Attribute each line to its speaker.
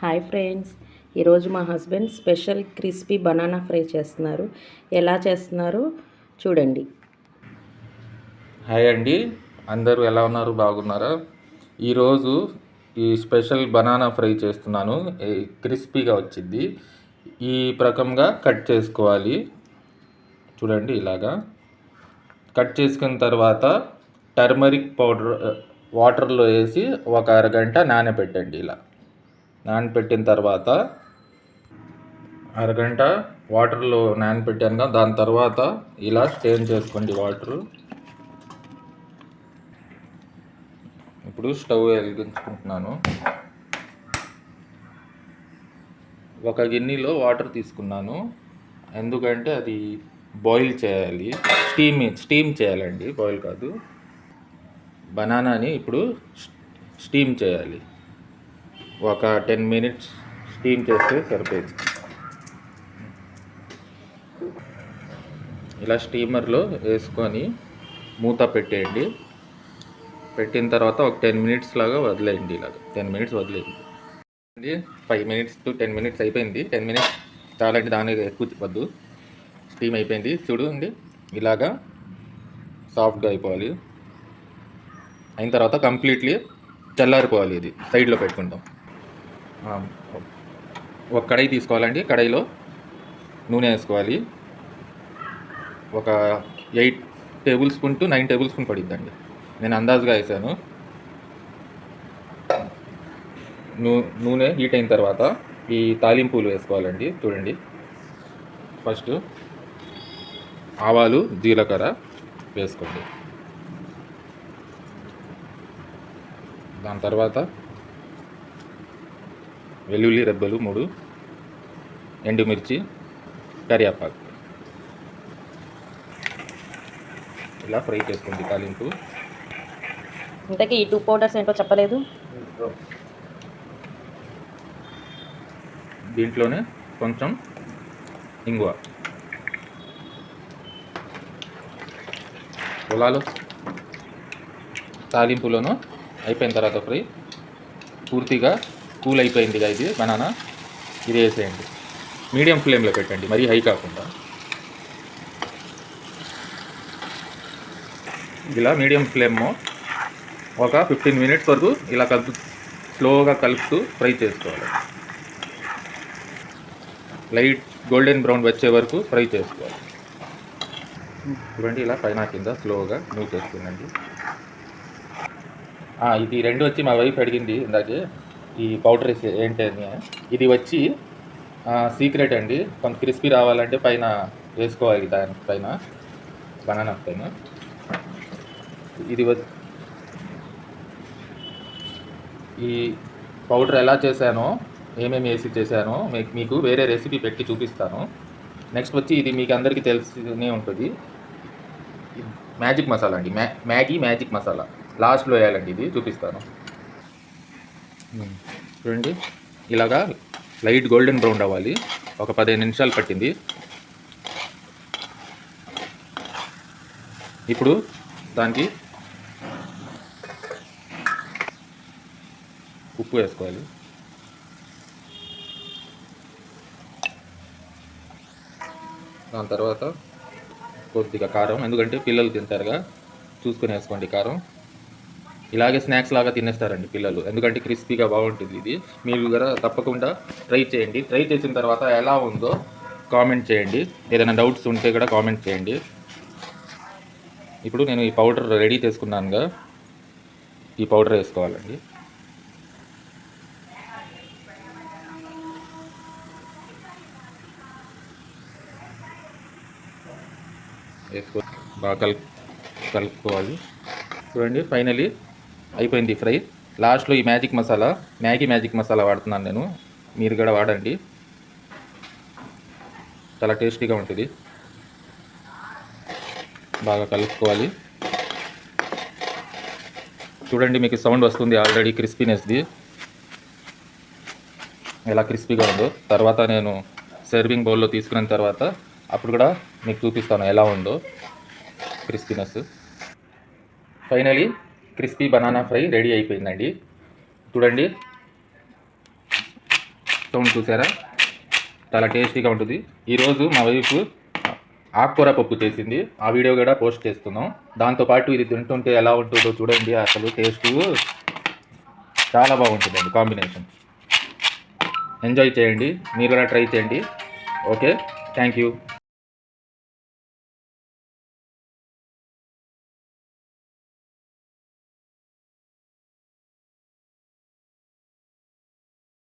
Speaker 1: Hi friends. ఈరోజు మా husband special crispy banana fry చేస్తున్నారు. ఎలా చేస్తున్నారు? చూడండి.
Speaker 2: హాయ్ అండి. అందరూ ఎలా ఉన్నారు? బాగున్నారా? ఈరోజు ఈ స్పెషల్ బనానా ఫ్రై చేస్తున్నాను. క్రిస్పీగా వచ్చింది. ఈ రకంగా కట్ చేసుకోవాలి. చూడండి ఇలాగా. కట్ చేసుకున్న తర్వాత టర్మరిక్ పౌడర్ వాటర్లో వేసి ఒక అరగంట నానబెట్టండి ఇలా. నానబెట్టిన తర్వాత అరగంట వాటర్లో నానబెట్టాను కదా దాని తర్వాత ఇలా స్టెయిన్ చేసుకోండి వాటర్. ఇప్పుడు స్టవ్ వెలిగించుకుంటున్నాను. ఒక గిన్నెలో వాటర్ తీసుకున్నాను. ఎందుకంటే అది బాయిల్ చేయాలి. స్టీమ్ స్టీమ్ చేయాలండి బాయిల్ కాదు. బనానాని ఇప్పుడు స్టీమ్ చేయాలి. ఒక టెన్ మినిట్స్ స్టీమ్ చేస్తే సరిపోయింది. ఇలా స్టీమర్లో వేసుకొని మూత పెట్టేయండి. పెట్టిన తర్వాత ఒక టెన్ మినిట్స్ లాగా వదిలేయండి ఇలాగ. టెన్ మినిట్స్ వదిలేయండి. Five minutes to ten minutes అయిపోయింది. టెన్ మినిట్స్ చాలండి దాని ఎక్కువ వద్దు. స్టీమ్ అయిపోయింది. చూడండి ఇలాగా సాఫ్ట్గా అయిపోవాలి. అయిన తర్వాత కంప్లీట్లీ చల్లారిపోవాలి ఇది. సైడ్లో పెట్టుకుంటాం ఒక కడాయి తీసుకోవాలండి. కడాయిలో నూనె వేసుకోవాలి. ఒక eight tablespoon to nine tablespoon పడిద్దండి నేను అందాజుగా వేసాను. నూ నూనె హీట్ అయిన తర్వాత ఈ తాలింపులు వేసుకోవాలండి. చూడండి. ఫస్ట్ ఆవాలు జీలకర్ర వేసుకోండి. దాని తర్వాత వెల్లుల్లి రెబ్బలు మూడు ఎండుమిర్చి కరివేపాకు. ఇలా ఫ్రై చేసుకోండి తాలింపు.
Speaker 1: ఇంతకీ ఈ టూ పౌడర్స్ ఏంటో చెప్పలేదు?
Speaker 2: దీంట్లోనే కొంచెం ఇంగువ. పొలాలు తాలింపులోను అయిపోయిన తర్వాత ఫ్రై పూర్తిగా కూల్ అయిపోయింది కదా ఇది బనానా. ఇది వేసేయండి. మీడియం ఫ్లేమ్లో పెట్టండి మరీ హై కాకుండా. ఇలా మీడియం ఫ్లేమ్ ఒక ఫిఫ్టీన్ మినిట్స్ వరకు ఇలా కలుపు స్లోగా కలుపుతూ ఫ్రై చేసుకోవాలి. లైట్ గోల్డెన్ బ్రౌన్ వచ్చే వరకు ఫ్రై చేసుకోవాలి. చూడండి ఇలా పైన కింద స్లోగా మూవ్ చేస్తుందండి ఇది రెండు వచ్చి మా వైఫ్ అడిగింది ఇందాకే. ఈ పౌడర్ ఏంటి అని. ఇది వచ్చి సీక్రెట్ అండి. కొంత క్రిస్పీ రావాలంటే పైన వేసుకోవాలి దాని పైన. బనానా పైన. ఇది ఈ పౌడర్ ఎలా చేశానో ఏమేమి వేసి చేశానో మీకు మీకు వేరే రెసిపీ పెట్టి చూపిస్తాను. నెక్స్ట్ వచ్చి ఇది మీకు అందరికీ తెలిసినే ఉంటుంది. మ్యాజిక్ మసాలా అండి. మ్యా మ్యాగీ మ్యాజిక్ మసాలా లాస్ట్లో వేయాలండి ఇది. చూపిస్తాను. చూడండి. ఇలాగా లైట్ గోల్డెన్ బ్రౌన్ అవ్వాలి ఒక పదిహేను నిమిషాలు పట్టింది. ఇప్పుడు దానికి ఉప్పు వేసుకోవాలి. దాని తర్వాత కొద్దిగా కారం ఎందుకంటే పిల్లలు తింటారుగా చూసుకొని వేసుకోండి కారం. ఇలాగే స్నాక్స్ లాగా తినేస్తారండి పిల్లలు. ఎందుకంటే క్రిస్పీగా బాగుంటుంది ఇది. మీరు కూడా తప్పకుండా ట్రై చేయండి. ట్రై చేసిన తర్వాత ఎలా ఉందో కామెంట్ చేయండి. ఏదైనా డౌట్స్ ఉంటే కూడా కామెంట్ చేయండి. ఇప్పుడు నేను ఈ పౌడర్ రెడీ చేసుకున్నానుగా. ఈ పౌడర్ వేసుకోవాలండి. వేసుకో బాగా కలుపు కలుపుకోవాలి. చూడండి ఫైనలీ అయిపోయింది ఫ్రై. లాస్ట్లో ఈ magic masala Maggi magic masala వాడుతున్నాను నేను. మీరు కూడా వాడండి. చాలా టేస్టీగా ఉంటుంది. బాగా కలుపుకోవాలి. చూడండి మీకు సౌండ్ వస్తుంది ఆల్రెడీ క్రిస్పీనెస్ది. ఎలా క్రిస్పీగా ఉందో. తర్వాత నేను సర్వింగ్ బౌల్లో తీసుకున్న తర్వాత అప్పుడు కూడా మీకు చూపిస్తాను ఎలా ఉందో crispiness. Finally crispy banana fry ready అయిపోయిందండి. చూడండి. సౌండ్ చూసారా? చాలా టేస్టీగా ఉంటుంది. ఈరోజు మా వైఫ్ ఆకుకూర పప్పు చేసింది. ఆ వీడియో కూడా పోస్ట్ చేస్తున్నాం. దాంతోపాటు ఇది తింటుంటే ఎలా ఉంటుందో చూడండి. అసలు టేస్ట్ చాలా బాగుంటుందండి కాంబినేషన్. ఎంజాయ్ చేయండి. మీరు కూడా ట్రై చేయండి. ఓకే? Thank you.